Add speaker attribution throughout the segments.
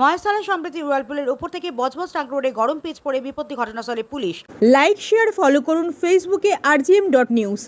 Speaker 1: মহেশতলা সম্প্রতি রুয়ালপুলের উপর থেকে বজবজ ট্রাঙ্ক রোডে গরম পিচ পড়ে বিপত্তি ঘটনাস্থলে পুলিশ।
Speaker 2: লাইক শেয়ার ফলো করুন ফেসবুকে আরজিএম ডট নিউজ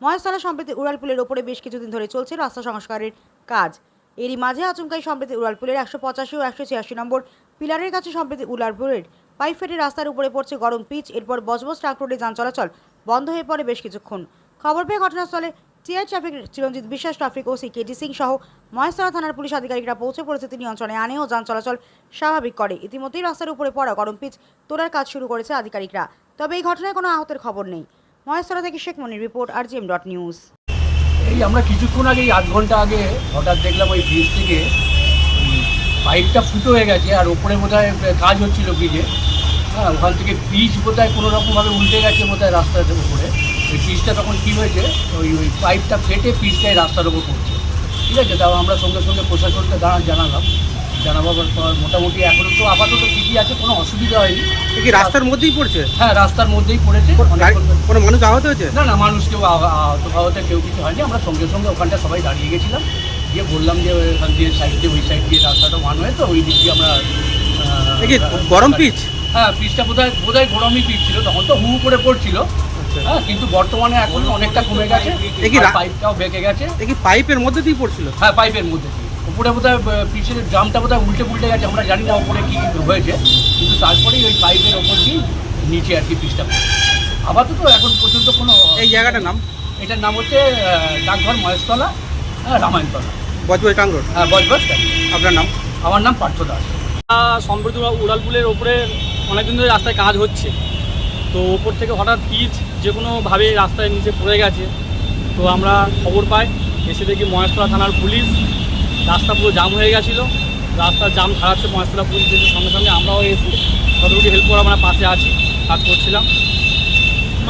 Speaker 1: মহেশতলা সম্প্রতি উড়ালপুলের ওপরে বেশ কিছুদিন ধরে চলছে রাস্তা সংস্কারের কাজ। এরই মাঝে আচমকাই সম্প্রতি উড়ালপুলের একশো পঁচাশি ও একশো ছিয়াশি নম্বর পিলারের কাছে সম্প্রতি উড়ালপুরের পাইপ ফেটে রাস্তার উপরে পড়ছে গরম পিচ এরপর বজবজ ট্রাক রোডে যান চলাচল বন্ধ হয়ে পড়ে বেশ কিছুক্ষণ। খবর পেয়ে ঘটনাস্থলে টিআই ট্রাফিক চিরঞ্জিত বিশ্বাস, ট্রাফিক ওসি কেটি সিং সহ মহেশতলা থানার পুলিশ আধিকারিকরা পৌঁছে পরিস্থিতি নিয়ন্ত্রণে আনে ও যান চলাচল স্বাভাবিক করে। ইতিমধ্যেই রাস্তার উপরে পড়া গরম পিচ তোলার কাজ শুরু করেছে আধিকারিকরা। তবে এই ঘটনায় কোনো আহতের খবর নেই। মহেশতলা থেকে Sheikh Monir report, RGM dot news.
Speaker 3: এই আমরা কিছুক্ষণ আগে আধ ঘণ্টা আগে হঠাৎ দেখলাম ওই ব্রিজ থেকে পাইপটা ফুটো হয়ে গেছে আর ওপরে বোধহয় কাজ হচ্ছিল ব্রিজে হ্যাঁ ওখান থেকে ব্রিজ বোধহয় কোনো রকমভাবে উল্টে গেছে বোধহয় রাস্তার উপরে। ওই ব্রিজটা তখন কী হয়েছে? ওই ওই পাইপটা ফেটে পিচটাই রাস্তার উপর পড়ছে। ঠিক আছে তাও আমরা সঙ্গে সঙ্গে প্রশাসনকে দাঁড়া জানালাম। জানাবার পর মোটামুটি এখনও তো আপাতত ঠিকই আছে কোনো অসুবিধা হয়নি।
Speaker 4: কি রাস্তার মধ্যেই পড়ছে?
Speaker 3: হ্যাঁ রাস্তার মধ্যেই পড়েছে।
Speaker 4: কোনো মানুষ আহত হয়েছে?
Speaker 3: না না মানুষ কেউ আহ- আহত কেউ কিছু হয়নি। আমরা সঙ্গে সঙ্গে ওখানটা সবাই দাঁড়িয়ে গেছিলাম। গিয়ে বললাম যে ওখান দিয়ে সাইড দিয়ে ওই সাইড দিয়ে রাস্তাটা ওয়ান হয়ে তো ওই দিক দিয়ে আমরা
Speaker 4: গরম পিচ
Speaker 3: হ্যাঁ পিচটা বোধহয় বোধহয় গরমই পিচ ছিল। তখন তো হু হু করে পড়ছিল। হ্যাঁ কিন্তু বর্তমানে এখন অনেকটা কমে গেছে।
Speaker 4: কি
Speaker 3: পাইপটাও বেঁকে গেছে।
Speaker 4: কি পাইপের মধ্যে দিয়ে পড়ছিল?
Speaker 3: হ্যাঁ পাইপের মধ্যে দিয়ে। উপরে বোধহয় পিচের জামটা বোধহয় উল্টে পুল্টে গেছে আমরা জানি না উপরে কী কী হয়েছে। কিন্তু তারপরেই ওই পাইপের ওপর দিয়ে নিচে আর কি পড়ে। আপাতত এখন পর্যন্ত কোনো
Speaker 4: এই জায়গাটার নাম?
Speaker 3: এটার নাম হচ্ছে ডাকঘর মহেশতলা হ্যাঁ রামায়ণতলা।
Speaker 4: Budge Budge tongue road.
Speaker 3: হ্যাঁ বজবজ
Speaker 4: আপনার নাম?
Speaker 3: আমার নাম পার্থ দাস।
Speaker 5: সম্প্রতি উড়া- উড়ালপুলের ওপরে অনেকদিন ধরে রাস্তায় কাজ হচ্ছে। তো ওপর থেকে হঠাৎ পিচ যে কোনোভাবে রাস্তায় নিচে পড়ে গেছে। তো আমরা খবর পাই এসে দেখি মহেশতলা থানার পুলিশ। রাস্তা পুরো জাম হয়ে গেছিল। রাস্তার জাম ছাড়াচ্ছে মহেশতলা পুলিশ এসে সঙ্গে সঙ্গে আমরাও এসে কতটুকু হেল্প করা আমরা পাশে আছি কাজ করছিলাম।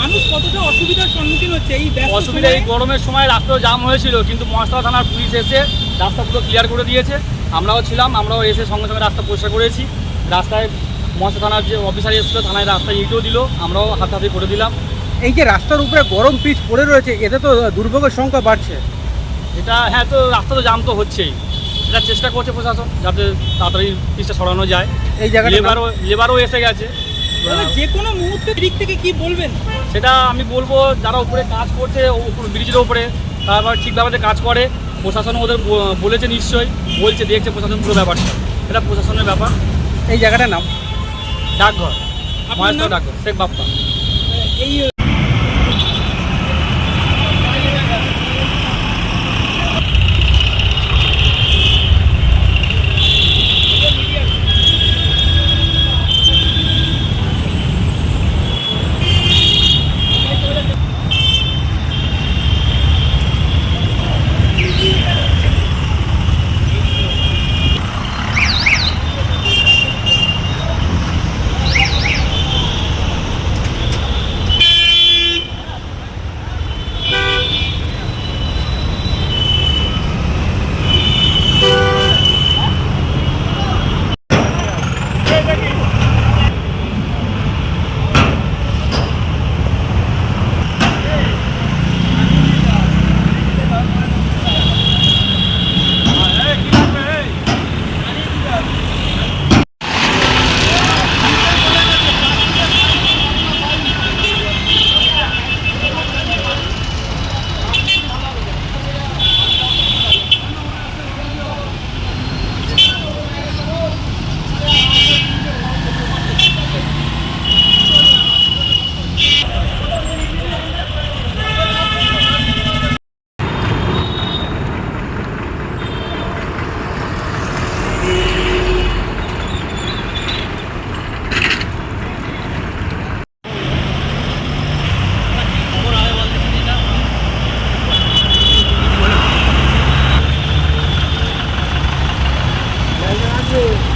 Speaker 6: মানুষ কতটা অসুবিধার সম্মুখীন হচ্ছে এই
Speaker 5: অসুবিধা এই গরমের সময় রাস্তাও জাম হয়েছিল কিন্তু মহেশতলা থানার পুলিশ এসে রাস্তা পুরো ক্লিয়ার করে দিয়েছে। আমরাও ছিলাম আমরাও এসে সঙ্গে সঙ্গে রাস্তা পরিষ্কার করেছি। রাস্তায় মহেশতলা থানার যে অফিসার এসেছিল থানায় রাস্তায় ইটও দিল। আমরাও হাতাহাতি করে দিলাম।
Speaker 4: এই যে রাস্তার উপরে গরম পিচ পড়ে রয়েছে এতে তো দুর্ভোগের সংখ্যা বাড়ছে।
Speaker 5: এটা হ্যাঁ তো রাস্তা তো জাম তো হচ্ছেই। এটা চেষ্টা করছে প্রশাসন যাতে তাড়াতাড়ি পিসটা সরানো যায়।
Speaker 4: এই জায়গাটা
Speaker 5: লেবারও লেবারও এসে গেছে।
Speaker 6: যে কোনো মুহূর্তে দিক থেকে কি বলবেন?
Speaker 5: সেটা আমি বলব যারা উপরে কাজ করছে উপর ব্রিজের উপরে তারপর ঠিকভাবে কাজ করে। প্রশাসন ওদের বলেছে নিশ্চয়ই বলছে দেখছে প্রশাসন পুরো ব্যাপারটা। এটা প্রশাসনের ব্যাপার।
Speaker 4: এই জায়গাটার নাম?
Speaker 5: ডাকঘর
Speaker 6: নাম?
Speaker 5: ডাকঘর শেখ বাপ্পা
Speaker 6: এই
Speaker 7: আছে